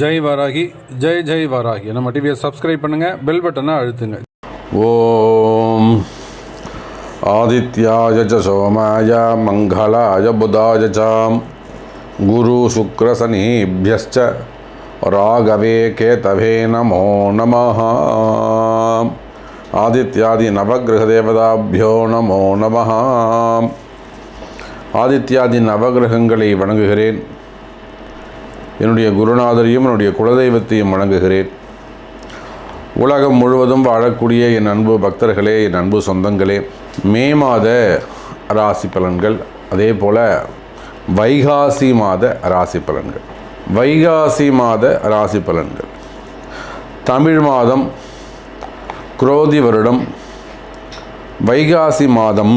ஜெய் வராகி ஜெய் ஜெய் வராகி. நம்ம டிவியை சப்ஸ்கிரைப் பண்ணுங்கள் பெல் பட்டனை அழுத்துங்க. ஓம். ஆதித்யாய ச சோமாய மங்களாய புதாய சாம் குரு சுக்ர சுக்ரசனீபியஸ்ச ராகவே கேதவே நமோ நம ஆதித்யாதி நவகிரக தேவதாபியோ நமோ நம ஆதித்யாதி நவகிரகங்களை வணங்குகிறேன். என்னுடைய குருநாதரையும் என்னுடைய குலதெய்வத்தையும் வணங்குகிறேன். உலகம் முழுவதும் வாழக்கூடிய என் அன்பு பக்தர்களே என் அன்பு சொந்தங்களே மே மாத ராசி பலன்கள் அதே போல் வைகாசி மாத ராசி பலன்கள். வைகாசி மாத ராசி பலன்கள். தமிழ் மாதம் குரோதி வருடம் வைகாசி மாதம்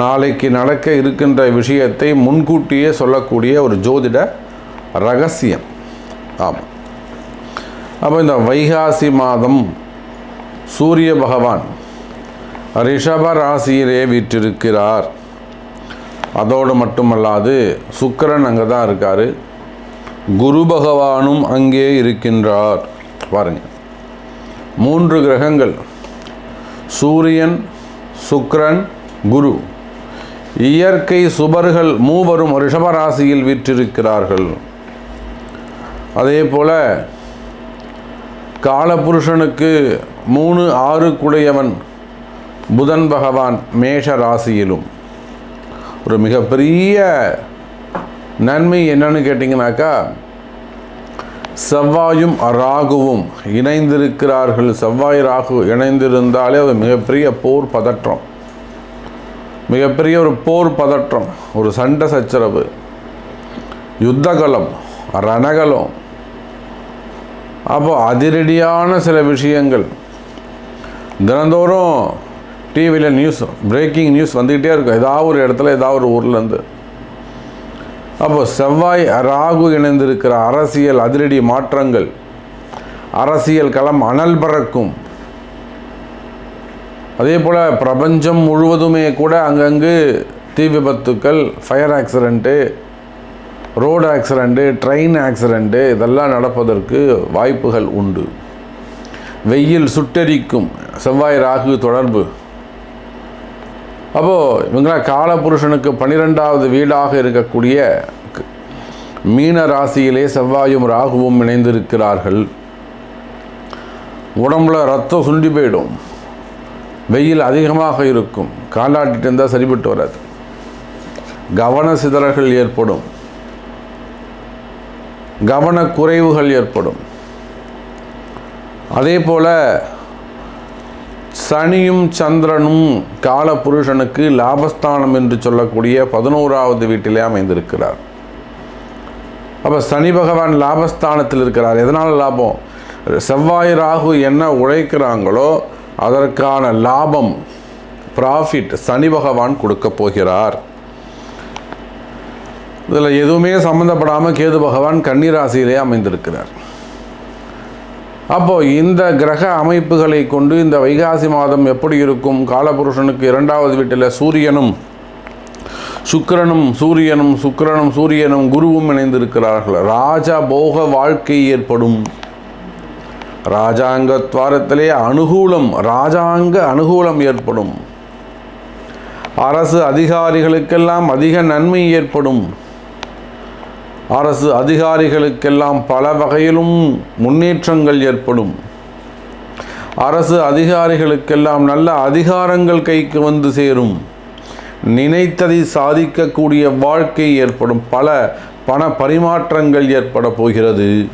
நாளைக்கு நடக்க இருக்கின்ற விஷயத்தை முன்கூட்டியே சொல்லக்கூடிய ஒரு ஜோதிட ரகசியம். ஆமாம் அப்போ இந்த வைகாசி மாதம் சூரிய பகவான் ரிஷப ராசியிலே வீற்றிருக்கிறார். அதோடு மட்டுமல்லாது சுக்கரன் அங்கே தான் இருக்கார். குரு பகவானும் அங்கே இருக்கின்றார். பாருங்கள் மூன்று கிரகங்கள். சூரியன் சுக்கரன் குரு. இயற்கை சுபர்கள் மூவரும் ரிஷபராசியில் வீற்றிருக்கிறார்கள். அதே போல காலபுருஷனுக்கு மூணு ஆறு குடையவன் புதன் பகவான் மேஷ ராசியிலும். ஒரு மிகப்பெரிய நன்மை என்னன்னு கேட்டிங்கனாக்கா செவ்வாயும் ராகுவும் இணைந்திருக்கிறார்கள். செவ்வாய் ராகு இணைந்திருந்தாலே அது மிகப்பெரிய போர் பதற்றம். மிகப்பெரிய ஒரு போர் பதற்றம் ஒரு சண்டை சச்சரவு யுத்தகலம் ரணகலம். அப்போ அதிரடியான சில விஷயங்கள். தினந்தோறும் டிவியில் நியூஸ் பிரேக்கிங் நியூஸ் வந்துக்கிட்டே இருக்கும். ஏதாவது ஒரு இடத்துல ஏதாவது ஒரு ஊர்லேருந்து. அப்போ செவ்வாய் ராகு இணைந்திருக்கிற அரசியல் அதிரடி மாற்றங்கள். அரசியல் களம் அனல் பறக்கும். அதே போல் பிரபஞ்சம் முழுவதுமே கூட அங்கங்கு தீ விபத்துக்கள் fire accident road accident train accident இதெல்லாம் நடப்பதற்கு வாய்ப்புகள் உண்டு. வெயில் சுட்டெரிக்கும் செவ்வாய் ராகு தொடர்பு. அப்போது இவங்களாம் காலபுருஷனுக்கு பன்னிரெண்டாவது வீடாக இருக்கக்கூடிய மீன ராசியிலே செவ்வாயும் ராகுவும் இணைந்திருக்கிறார்கள். உடம்புல ரத்தம் சுண்டி போயிடும். வெயில் அதிகமாக இருக்கும். காலாட்டிட்டு இருந்தால் சரிபட்டு வராது. கவன சிதறல்கள் ஏற்படும். கவனக்குறைவுகள் ஏற்படும். அதே போல் சனியும் சந்திரனும் கால புருஷனுக்கு லாபஸ்தானம் என்று சொல்லக்கூடிய பதினோராவது வீட்டிலே அமைந்திருக்கிறார். அப்போ சனி பகவான் லாபஸ்தானத்தில் இருக்கிறார். எதனால் லாபம்? செவ்வாய் ராகு என்ன உழைக்கிறாங்களோ அதற்கான லாபம் ப்ராஃபிட் சனி பகவான் கொடுக்க போகிறார். இதில் எதுவுமே சம்மந்தப்படாமல் கேது பகவான் கன்னிராசியிலே அமைந்திருக்கிறார். அப்போது இந்த கிரக அமைப்புகளை கொண்டு இந்த வைகாசி மாதம் எப்படி இருக்கும்? காலபுருஷனுக்கு இரண்டாவது வீட்டில் சூரியனும் சுக்கிரனும் சூரியனும் சுக்கிரனும் சூரியனும் குருவும் இணைந்திருக்கிறார்கள். ராஜா போக வாழ்க்கை ஏற்படும். ராஜாங்க துவாரத்திலே அனுகூலம் ராஜாங்க அனுகூலம் ஏற்படும். அரசு அதிகாரிகளுக்கெல்லாம் அதிக நன்மை ஏற்படும். அரசு அதிகாரிகளுக்கெல்லாம் பல வகையிலும் முன்னேற்றங்கள் ஏற்படும். அரசு அதிகாரிகளுக்கெல்லாம் நல்ல அதிகாரங்கள் கைக்கு வந்து சேரும். நினைத்ததை சாதிக்கக்கூடிய வாழ்க்கை ஏற்படும். பல பண பரிமாற்றங்கள் ஏற்பட போகிறது.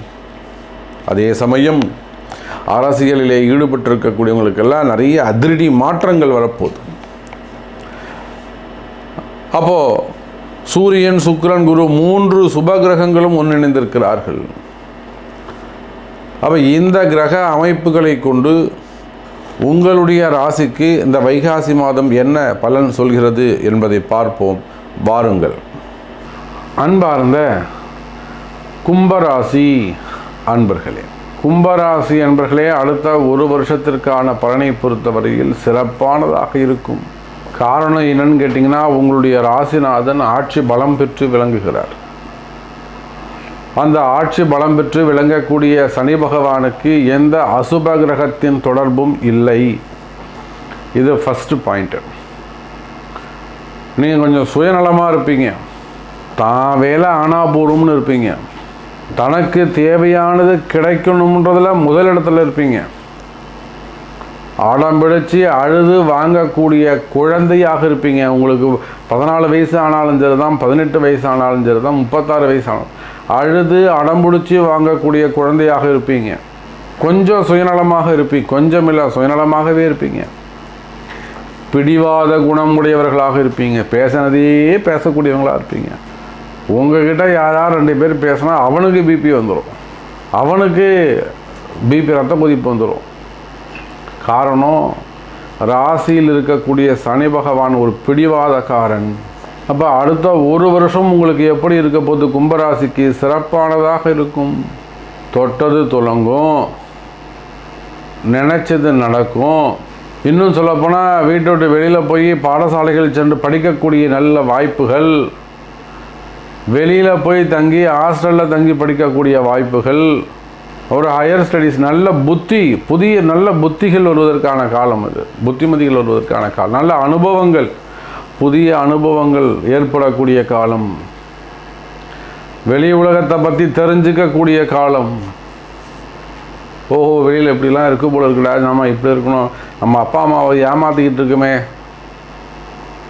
அதே சமயம் அரசியலிலே ஈடுபட்டிருக்கக்கூடியவங்களுக்கெல்லாம் நிறைய அதிரடி மாற்றங்கள் வரப்போகுது. அப்போது சூரியன் சுக்ரன் குரு மூன்று சுப கிரகங்களும் ஒன்றிணைந்திருக்கிறார்கள். அப்போ இந்த கிரக அமைப்புகளை கொண்டு உங்களுடைய ராசிக்கு இந்த வைகாசி மாதம் என்ன பலன் சொல்கிறது என்பதை பார்ப்போம். வாருங்கள். அன்பார்ந்த கும்பராசி அன்பர்களே கும்பராசி என்பர்களே அடுத்த ஒரு வருஷத்திற்கான பலனை பொறுத்தவரையில் சிறப்பானதாக இருக்கும். காரணம் என்னன்னு கேட்டிங்கன்னா உங்களுடைய ராசிநாதன் ஆட்சி பலம் பெற்று விளங்குகிறார். அந்த ஆட்சி பலம் பெற்று விளங்கக்கூடிய சனி பகவானுக்கு எந்த அசுப கிரகத்தின் தொடர்பும் இல்லை. இது ஃபஸ்ட்டு பாயிண்ட்டு நீங்கள் கொஞ்சம் சுயநலமாக இருப்பீங்க. தான் வேலை ஆனாபூர்வம்னு இருப்பீங்க. தனக்கு தேவையானது கிடைக்கணுன்றதுல முதலிடத்தில் இருப்பீங்க. ஆடம் பிடிச்சி அழுது வாங்கக்கூடிய குழந்தையாக இருப்பீங்க. உங்களுக்கு பதினாலு வயசு ஆனாலும் சரி தான் பதினெட்டு வயசு ஆனாலும் சரி தான் முப்பத்தாறு வயசு ஆனாலும். அழுது அடம்பிடிச்சி வாங்கக்கூடிய குழந்தையாக இருப்பீங்க. கொஞ்சம் சுயநலமாக இருப்பீங்க. கொஞ்சம் இல்லை சுயநலமாகவே இருப்பீங்க. பிடிவாத குணம் உடையவர்களாக இருப்பீங்க. பேசினதே பேசக்கூடியவங்களாக இருப்பீங்க. உங்ககிட்ட யாராவது ரெண்டு பேர் பேசினா அவனுக்கு பிபி வந்துடும் அவனுக்கு பிபி ரத்த கொதிப்பு வந்துடும் காரணம் ராசியில் இருக்கக்கூடிய சனி பகவான் ஒரு பிடிவாதக்காரன். அப்போ அடுத்த ஒரு வருஷம் உங்களுக்கு எப்படி இருக்க போது கும்பராசிக்கு சிறப்பானதாக இருக்கும். தொட்டது துலங்கும். நினச்சது நடக்கும். இன்னும் சொல்லப்போனால் வீட்டை விட்டு வெளியில் போய் பாடசாலைகள் சென்று படிக்கக்கூடிய நல்ல வாய்ப்புகள். வெளியில் போய் தங்கி ஹாஸ்டலில் தங்கி படிக்கக்கூடிய வாய்ப்புகள் ஒரு ஹையர் ஸ்டடீஸ் நல்ல புத்தி புதிய நல்ல புத்திகள் வருவதற்கான காலம் அது. புத்திமதிகள் வருவதற்கான காலம். நல்ல அனுபவங்கள் புதிய அனுபவங்கள் ஏற்படக்கூடிய காலம். வெளி உலகத்தை பற்றி தெரிஞ்சுக்கக்கூடிய காலம். ஓஹோ வெளியில் இப்படிலாம் இருக்க போல இருக்குடா நம்ம இப்படி இருக்கணும். நம்ம அப்பா அம்மாவை ஏமாற்றிக்கிட்டு இருக்குமே.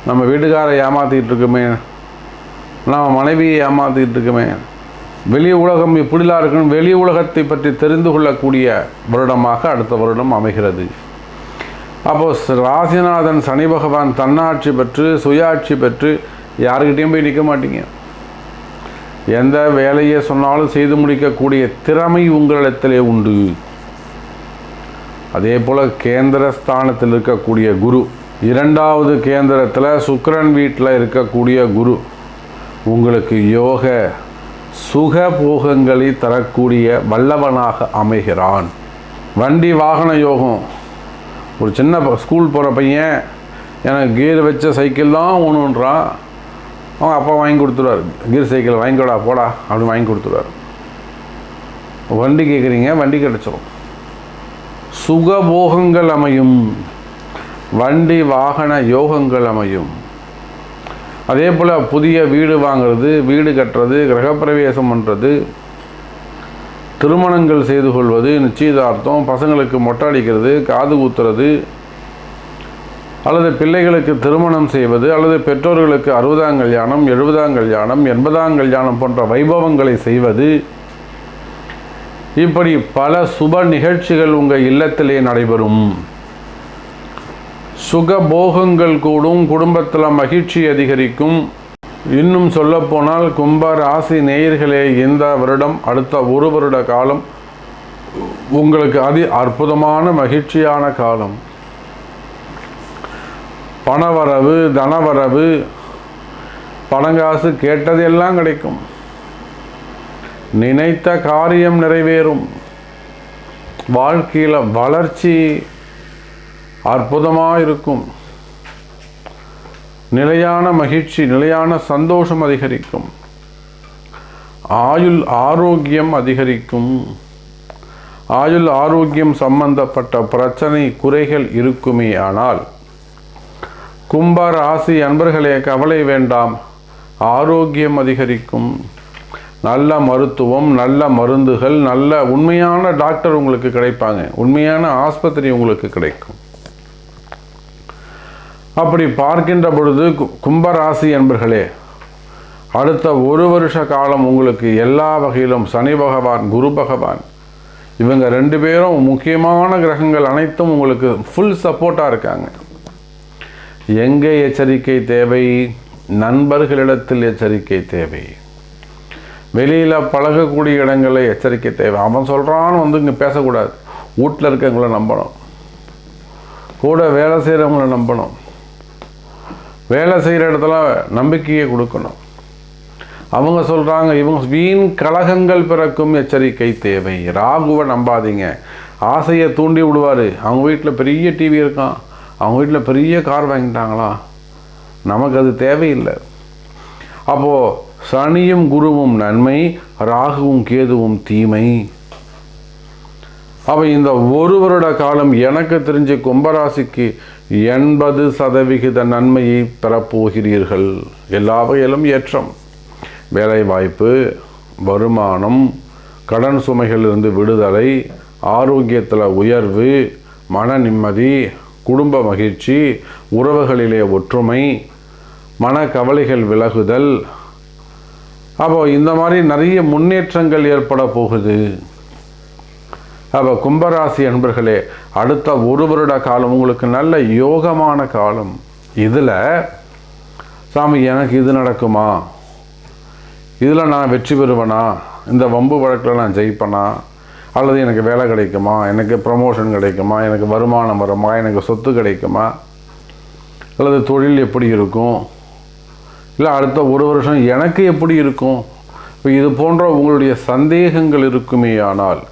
நம்ம வீட்டுக்காரை ஏமாற்றிக்கிட்டு இருக்குமே. நாம் மனைவியை ஏமாற்றிக்கிட்டு இருக்குமே. வெளி உலகம் இப்படிலாம் இருக்கணும் வெளி உலகத்தை பற்றி தெரிந்து கொள்ளக்கூடிய வருடமாக அடுத்த வருடம் அமைகிறது. அப்போ ராசிநாதன் சனி பகவான் தன்னாட்சி பெற்று சுயாட்சி பெற்று யாருக்கிட்டேயும் போய் நிற்க மாட்டீங்க. எந்த வேலையை சொன்னாலும் செய்து முடிக்கக்கூடிய திறமை உங்களிடத்திலே உண்டு. அதே போல் கேந்திர ஸ்தானத்தில் இருக்கக்கூடிய குரு இரண்டாவது கேந்திரத்தில் சுக்கிரன் வீட்டில் இருக்கக்கூடிய குரு. உங்களுக்கு யோக சுக போகங்களை தரக்கூடிய வல்லவனாக அமைகிறான். வண்டி வாகன யோகம். ஒரு சின்ன ஸ்கூல் போகிற பையன் எனக்கு கீர் வச்ச சைக்கிள் தான் ஒன்றுன்றான் அவன் அப்பா வாங்கி கொடுத்துருவார். கீர் சைக்கிள் வாங்கிக்கோடா போடா அப்படின்னு வாங்கி கொடுத்துருவார். வண்டி கேட்குறீங்க வண்டி கிடச்சிரும். சுகபோகங்கள் அமையும். வண்டி வாகன யோகங்கள் அமையும். அதே போல் புதிய வீடு வாங்கிறது வீடு கட்டுறது கிரகப்பிரவேசம் பண்ணுறது திருமணங்கள் செய்து கொள்வது நிச்சயதார்த்தம் பசங்களுக்கு மொட்டை அடிக்கிறது காது ஊத்துறது அல்லது பிள்ளைகளுக்கு திருமணம் செய்வது அல்லது பெற்றோர்களுக்கு அறுபதாம் கல்யாணம் எழுபதாம் கல்யாணம் எண்பதாம் கல்யாணம் போன்ற வைபவங்களை செய்வது. இப்படி பல சுப நிகழ்ச்சிகள் உங்கள் இல்லத்திலே நடைபெறும். சுகபோகங்கள் கூடும் குடும்பத்தில் மகிழ்ச்சி அதிகரிக்கும். இன்னும் சொல்லப்போனால் கும்ப ராசி நேயர்களே இந்த வருடம் அடுத்த ஒரு வருட காலம் உங்களுக்கு அதி அற்புதமான மகிழ்ச்சியான காலம். பணவரவு தனவரவு பணங்காசு கேட்டதெல்லாம் கிடைக்கும். நினைத்த காரியம் நிறைவேறும். வாழ்க்கையில் வளர்ச்சி அற்புதமாக இருக்கும் நிலையான மகிழ்ச்சி நிலையான சந்தோஷம் அதிகரிக்கும். ஆயுள் ஆரோக்கியம் அதிகரிக்கும். ஆயுள் ஆரோக்கியம் சம்பந்தப்பட்ட பிரச்சனை குறைகள் இருக்குமே ஆனால் கும்ப ராசி அன்பர்களே கவலை வேண்டாம். ஆரோக்கியம் அதிகரிக்கும். நல்ல மருத்துவம் நல்ல மருந்துகள் நல்ல உண்மையான டாக்டர் உங்களுக்கு கிடைப்பாங்க. உண்மையான ஆஸ்பத்திரி உங்களுக்கு கிடைக்கும். அப்படி பார்க்கின்ற பொழுது கு- கும்பராசி என்பர்களே அடுத்த ஒரு வருஷ காலம் உங்களுக்கு எல்லா வகையிலும் சனி பகவான் குரு பகவான் இவங்க ரெண்டு பேரும் முக்கியமான கிரகங்கள் அனைத்தும் உங்களுக்கு ஃபுல் சப்போர்ட்டாக இருக்காங்க. எங்கே எச்சரிக்கை தேவை? நண்பர்களிடத்தில் எச்சரிக்கை தேவை. வெளியில் பழகக்கூடிய இடங்களில் எச்சரிக்கை தேவை. அவன் சொல்கிறான்னு வந்து இங்கே பேசக்கூடாது. வீட்டில் இருக்கவங்கள நம்பணும். கூட வேலை செய்கிறவங்கள நம்பணும். வேலை செய்கிற இடத்துல நம்பிக்கையை கொடுக்கணும். அவங்க சொல்கிறாங்க இவங்க வீண் கலகங்கள் பிறக்கும் எச்சரிக்கை தேவை. ராகுவை நம்பாதீங்க. ஆசையை தூண்டி விடுவார். அவங்க வீட்டில் பெரிய டிவி இருக்கான் அவங்க வீட்டில் பெரிய கார் வாங்கிட்டாங்களா? நமக்கு அது தேவையில்லை. அப்போது சனியும் குருவும் நன்மை ராகுவும் கேதுவும் தீமை. அப்போ இந்த ஒரு வருட காலம் எனக்கு தெரிஞ்ச கும்பராசிக்கு எண்பது சதவிகித நன்மையை பெறப்போகிறீர்கள். எல்லா வகையிலும் ஏற்றம். வேலைவாய்ப்பு வருமானம் கடன் சுமைகளிலிருந்து விடுதலை ஆரோக்கியத்தில் உயர்வு மன நிம்மதி குடும்ப மகிழ்ச்சி உறவுகளிலே ஒற்றுமை மன கவலைகள் விலகுதல். அப்போ இந்த மாதிரி நிறைய முன்னேற்றங்கள் ஏற்பட போகுது. அப்போ கும்பராசி அன்பர்களே அடுத்த ஒரு வருட காலம் உங்களுக்கு நல்ல யோகமான காலம். இதில் சாமி எனக்கு இது நடக்குமா? இதில் நான் வெற்றி பெறுவேனா? இந்த வம்பு வழக்கில் நான் ஜெயிப்பேனா? அல்லது எனக்கு வேலை கிடைக்குமா? எனக்கு ப்ரமோஷன் கிடைக்குமா? எனக்கு வருமானம் வருமா? எனக்கு சொத்து கிடைக்குமா? அல்லது தொழில் எப்படி இருக்கும்? இல்லை அடுத்த ஒரு வருஷம் எனக்கு எப்படி இருக்கும்? இப்போ இது போன்ற உங்களுடைய சந்தேகங்கள் இருக்குமே ஆனால்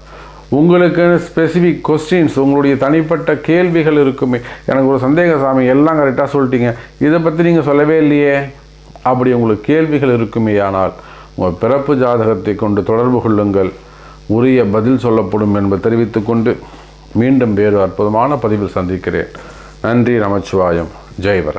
உங்களுக்கு ஸ்பெசிஃபிக் கொஸ்டின்ஸ் உங்களுடைய தனிப்பட்ட கேள்விகள் இருக்குமே. எனக்கு ஒரு சந்தேக சாமி எல்லாம் கரெக்டாக சொல்லிட்டீங்க. இதை பற்றி நீங்கள் சொல்லவே இல்லையே. அப்படி உங்களுக்கு கேள்விகள் இருக்குமே ஆனால் உங்கள் பிறப்பு ஜாதகத்தை கொண்டு தொடர்பு கொள்ளுங்கள். உரிய பதில் சொல்லப்படும் என்பதை தெரிவித்துக்கொண்டு மீண்டும் வேறு அற்புதமான பதிவில் சந்திக்கிறேன். நன்றி நமச்சிவாயம். ஜெய்வராய்